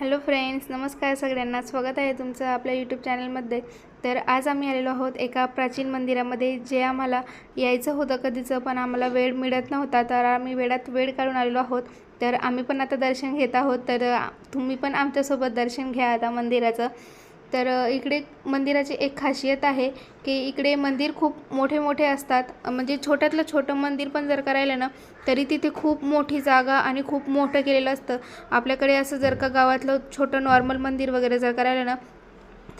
Hello friends नमस्कार सगळ्यांना. स्वागत आहे तुमचं आपल्या यूट्यूब चॅनलमध्ये. तर आज आम्ही आलेलो आहोत एका प्राचीन मंदिरामध्ये. जे आम्हाला यायचं होतं कधीचं पण आम्हाला वेळ मिळत नव्हता तर आम्ही वेळात वेळ काढून आलेलो आहोत. तर आम्ही पण आता दर्शन घेत आहोत. तर तुम्ही पण आमच्यासोबत दर्शन घ्या आता मंदिराचं. तर इकडे मंदिराची एक खासियत आहे की इकडे मंदिर खूप मोठे मोठे असतात. म्हणजे छोट्यातलं छोटं मंदिर पण जर करायला ना तरी तिथे खूप मोठी जागा आणि खूप मोठं केलेलं असतं. आपल्याकडे असं जर का गावातलं छोटं नॉर्मल मंदिर वगैरे जर करायला ना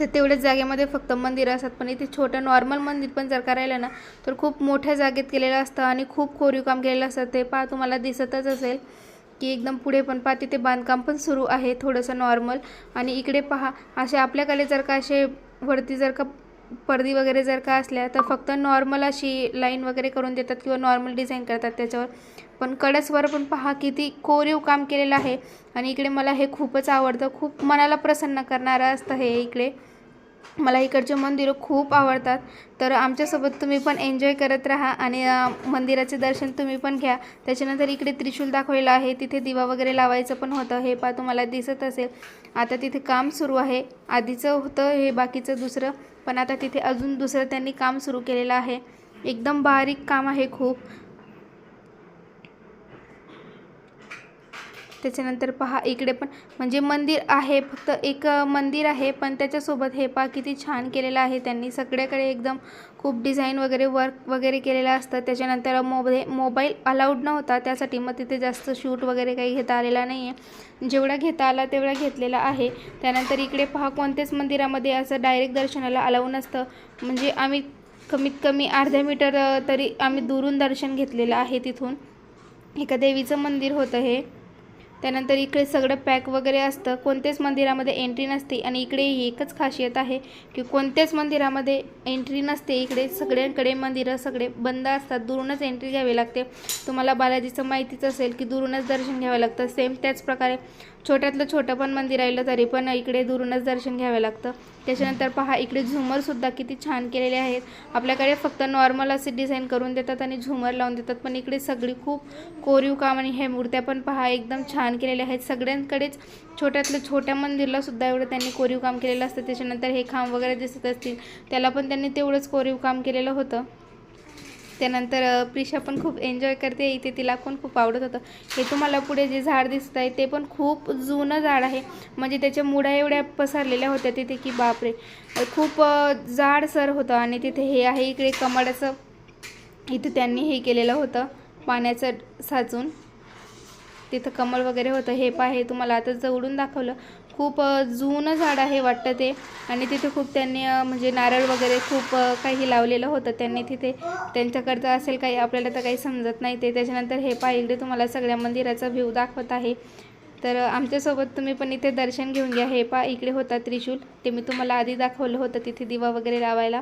तर तेवढ्याच जागेमध्ये फक्त मंदिर असतात. पण इथे छोटं नॉर्मल मंदिर पण जर करायला ना तर खूप मोठ्या जागेत केलेलं असतं आणि खूप कोरीव काम केलेलं असतं. ते पहा तुम्हाला दिसतच असेल. की एकदम पुढे पण पहा तिथे बांधकाम पण सुरू आहे थोडंसं नॉर्मल आणि इकडे पहा असे आपल्याकडे जर का असे वरती जर का पडदी वगैरे जर का असल्या तर फक्त नॉर्मल अशी लाईन वगैरे करून देतात किंवा नॉर्मल डिझाईन करतात त्याच्यावर. पण कडसवर पण पहा किती कोरीव काम केलेलं आहे. आणि इकडे मला हे खूपच आवडतं खूप मनाला प्रसन्न करणारं असतं हे इकडे. मला इकडचे मंदिरं खूप आवडतात. तर आमच्यासोबत तुम्ही पण एन्जॉय करत राहा आणि मंदिराचे दर्शन तुम्ही पण घ्या. त्याच्यानंतर इकडे त्रिशूल दाखवलेलं आहे. तिथे दिवा वगैरे लावायचं पण होतं. हे पा तुम्हाला दिसत असेल. आता तिथे काम सुरू आहे. आधीचं होतं हे बाकीचं दुसरं. पण आता तिथे अजून दुसरं त्यांनी काम सुरू केलेलं आहे. एकदम बारीक काम आहे खूप. त्याच्यानंतर पहा इकडे पण म्हणजे मंदिर आहे फक्त एक मंदिर आहे पण त्याच्यासोबत हे पहा किती छान केलेलं आहे. त्यांनी सगळ्याकडे एकदम खूप डिझाईन वगैरे वर्क वगैरे केलेलं असतं. त्याच्यानंतर मोबाईल मोबाईल अलाउड नव्हता. त्यासाठी मग तिथे जास्त शूट वगैरे काही घेता आलेला नाही आहे जेवढा घेता आला तेवढा घेतलेला आहे. त्यानंतर इकडे पहा कोणत्याच मंदिरामध्ये असं डायरेक्ट दर्शनाला अलाऊ नसतं. म्हणजे आम्ही कमीत कमी अर्ध्या मीटर तरी आम्ही दुरून दर्शन घेतलेलं आहे तिथून. एका देवीचं मंदिर होतं हे. त्यानंतर इकडे सगळं पॅक वगैरे असतं. कोणत्याच मंदिरामध्ये एंट्री नसते आणि इकडे ही एकच खासियत आहे की कोणत्याच मंदिरामध्ये एंट्री नसते. इकडे सगळ्यांकडे मंदिरं सगळे बंद असतात. दुरूनच एंट्री घ्यावी लागते. तुम्हाला बालाजीचं माहितीच असेल की दुरूनच दर्शन घ्यावं लागतं. सेम त्याच प्रकारे छोट्यातलं छोटं पण मंदिर राहिलं तरी पण इकडे दुरूनच दर्शन घ्यावं लागतं. त्याच्यानंतर पहा इकडे झुमरसुद्धा किती छान केलेले आहेत. आपल्याकडे फक्त नॉर्मल असे डिझाईन करून देतात आणि झुमर लावून देतात. पण इकडे सगळी खूप कोरीव काम आणि हे मूर्त्या पण पहा एकदम छान केलेले आहेत. सगळ्यांकडेच छोट्यातल्या छोट्या मंदिरला सुद्धा एवढं त्यांनी कोरीव काम केलेलं असतं. त्याच्यानंतर हे खांब वगैरे दिसत असतील त्याला पण त्यांनी तेवढंच कोरीव काम केलेलं होतं. त्यानंतर प्रिशा पण खूप एन्जॉय करते. इथे तिला पण खूप आवडत होतं. हे तुम्हाला पुढे जे झाड दिसत आहे ते पण खूप जुनं झाड आहे. म्हणजे त्याच्या मुळ्या एवढ्या पसरलेल्या होत्या तिथे की बापरे. खूप जाड जाडसर होतं आणि तिथे हे आहे इकडे कमाडाचं इथे त्यांनी हे केलेलं होतं पाण्याचं साचून. तिथं कमळ वगैरे होतं हे पा हे तुम्हाला आता जवळून दाखवलं खूप जुनं झाड आहे वाटतं ते. आणि तिथे खूप त्यांनी म्हणजे नारळ वगैरे खूप काही लावलेलं होतं त्यांनी तिथे. त्यांच्याकडचं असेल काही आपल्याला तर काही समजत नाही ते. त्याच्यानंतर हे पा इकडे तुम्हाला सगळ्या मंदिराचा व्ह्यू दाखवत आहे. तर आमच्यासोबत तुम्ही पण इथे दर्शन घेऊन घ्या. हे पा इकडे होता त्रिशूल. ते मी तुम्हाला आधी दाखवलं होतं तिथे दिवा वगैरे लावायला.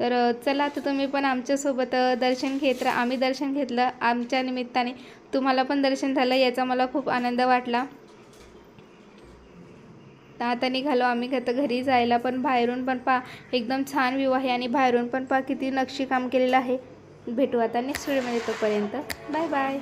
तर चला तर तुम्ही पण आमच्यासोबत दर्शन घेत राहा. आम्ही दर्शन घेतलं आमच्या निमित्ताने. तुम्हाला पण दर्शन झालं याचा मला खूप आनंद वाटला. तर आता निघालो आम्ही आता घरी जायला पण बाहेरून पण पा एकदम छान व्ह्यू आहे आणि बाहेरून पण पा किती नक्षीकाम केलेलं आहे. भेटू आता नेक्स्ट व्हिडिओमध्ये तोपर्यंत. Bye bye